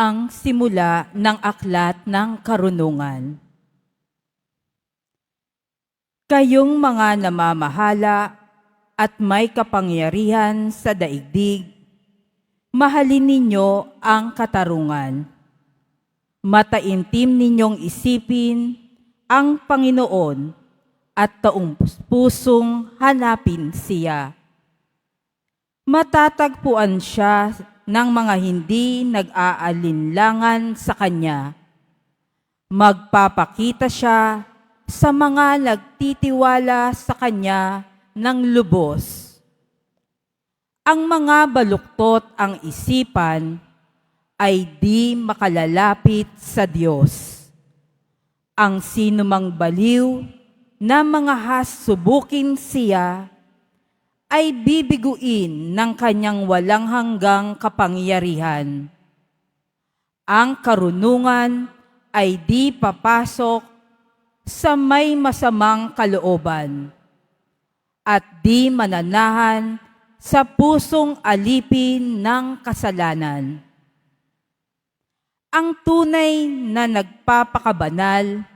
ang simula ng aklat ng karunungan. Kayong mga namamahala at may kapangyarihan sa daigdig, mahalin ninyo ang katarungan. Mataintim ninyong isipin ang Panginoon at taong pusong hanapin siya. Matatagpuan siya ng mga hindi nag-aalinlangan sa Kanya. Magpapakita siya sa mga nagtitiwala sa Kanya ng lubos. Ang mga baluktot ang isipan ay di makalalapit sa Diyos. Ang sinumang baliw na mga hasubukin siya ay bibiguin ng kanyang walang hanggang kapangyarihan. Ang karunungan ay di papasok sa may masamang kalooban at di mananahan sa pusong alipin ng kasalanan. Ang tunay na nagpapakabanal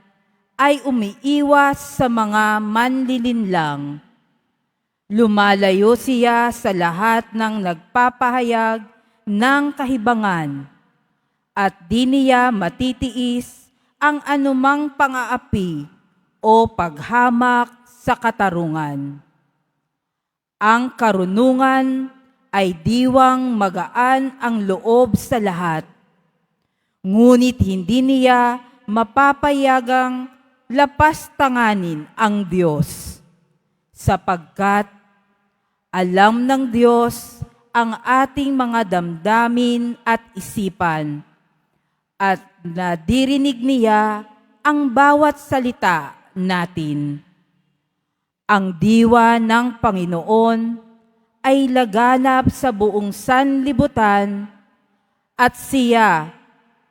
ay umiiwas sa mga manlilinlang. Lumalayo siya sa lahat ng nagpapahayag ng kahibangan. At di niya matitiis ang anumang pangaapi o paghamak sa katarungan. Ang karunungan ay diwang magaan ang loob sa lahat, ngunit hindi niya mapapayagang lapas tanganin ang Diyos, sapagkat alam ng Diyos ang ating mga damdamin at isipan, at nadirinig niya ang bawat salita natin. Ang diwa ng Panginoon ay laganap sa buong sanlibutan at siya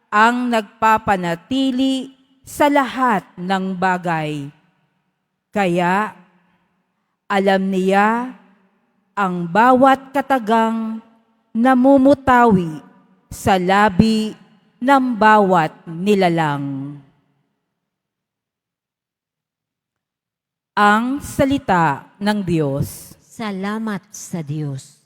ang nagpapanatili sa lahat ng bagay. Kaya alam niya ang bawat katagang namumutawi sa labi ng bawat nilalang. Ang salita ng Diyos. Salamat sa Diyos.